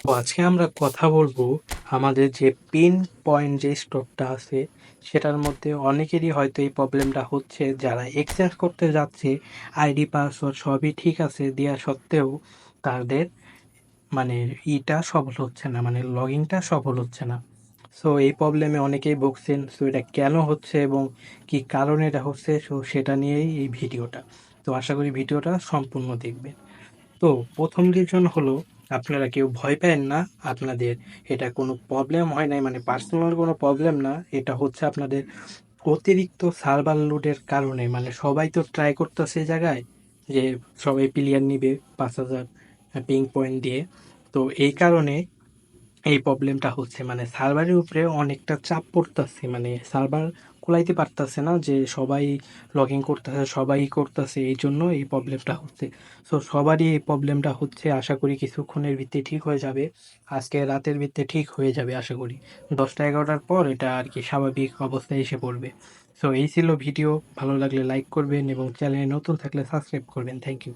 তো আজকে আমরা কথা বলব আমাদের যে পিন পয়েন্ট যে স্টকটা আছে, সেটার মধ্যে অনেকেরই হয়তো এই প্রবলেমটা হচ্ছে। যারা এক্সচেঞ্জ করতে যাচ্ছে আইডি পাসওয়ার্ড সবই ঠিক আছে দেওয়া সত্ত্বেও তাদের মানে ইটা সফল হচ্ছে না মানে লগইনটা সফল হচ্ছে না। সো এই প্রবলেমে অনেকেই ভুগছেন সো এটা কেন হচ্ছে এবং কি কারণে এটা হচ্ছে সো সেটা নিয়েই এই ভিডিওটা। তো আশা করি ভিডিওটা সম্পূর্ণ দেখবেন। তো প্রথম রিজন হলো আপনারা কেউ ভয় পেন না, আপনাদের এটা কোনো প্রবলেম হয় নাই মানে পার্সোনাল কোনো প্রবলেম না, এটা হচ্ছে আপনাদের অতিরিক্ত সার্ভার লোডের কারণে মানে সবাই তো ট্রাই করতো করতেছে জায়গায় যে সবাই প্লেয়ার নিবে পাঁচ হাজার পিং পয়েন্ট দিয়ে। তো এই কারণে এই প্রবলেমটা হচ্ছে। মানে সার্ভারের উপরে অনেকটা চাপ পড়তেছে। মানে সার্ভার কুলাইতে পারতেছে না যে সবাই লগ ইন করতেছে, সবাই করতেছে, এই জন্য এই প্রবলেমটা হচ্ছে। সো সবারই এই প্রবলেমটা হচ্ছে। আশা করি কিছুক্ষণের ভিত্তি ঠিক হয়ে যাবে। আজকে রাতের ভিত্তি ঠিক হয়ে যাবে, আশা করি। দশটা এগারোটার পর এটা আর কি স্বাভাবিক অবস্থায় এসে পড়বে। সো এই ছিল ভিডিও। ভালো লাগলে লাইক করবেন এবং চ্যানেলে নতুন থাকলে সাবস্ক্রাইব করবেন। Thank you